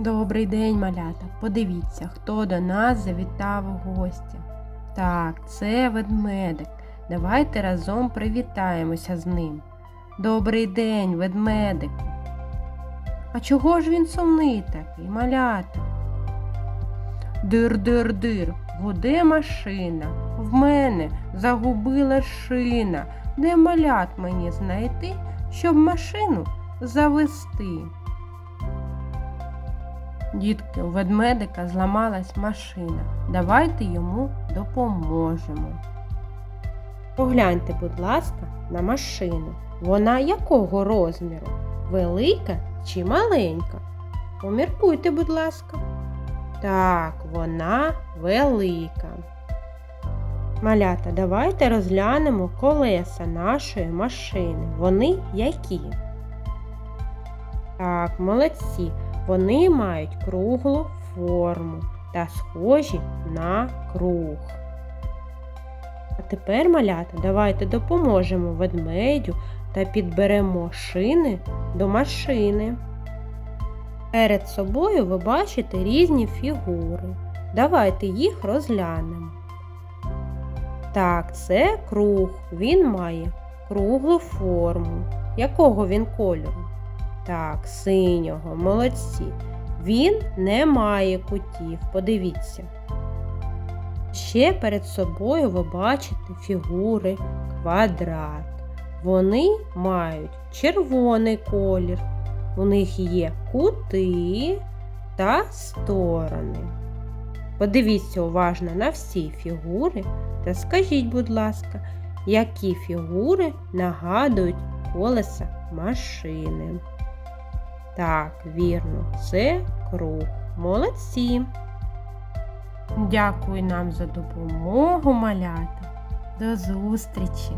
Добрий день, малята. Подивіться, хто до нас завітав у гості. Так, це ведмедик. Давайте разом привітаємося з ним. Добрий день, ведмедику. А чого ж він сумний такий, малята? Дир-дир-дир, гуде машина. В мене загубила шина. Де малят мені знайти, щоб машину завести? Дітки, у ведмедика зламалась машина. Давайте йому допоможемо. Погляньте, будь ласка, на машину. Вона якого розміру? Велика чи маленька? Поміркуйте, будь ласка. Так, вона велика. Малята, давайте розглянемо колеса нашої машини. Вони які? Так, молодці. Вони мають круглу форму та схожі на круг. А тепер, малята, давайте допоможемо ведмедю та підберемо шини до машини. Перед собою ви бачите різні фігури. Давайте їх розглянемо. Так, це круг. Він має круглу форму. Якого він кольору? Так, синього, молодці. Він не має кутів, подивіться. Ще перед собою ви бачите фігури квадрат. Вони мають червоний колір. У них є кути та сторони. Подивіться уважно на всі фігури та скажіть, будь ласка, які фігури нагадують колеса машини. Так, вірно, це круг. Молодці. Дякую нам за допомогу, малята. До зустрічі!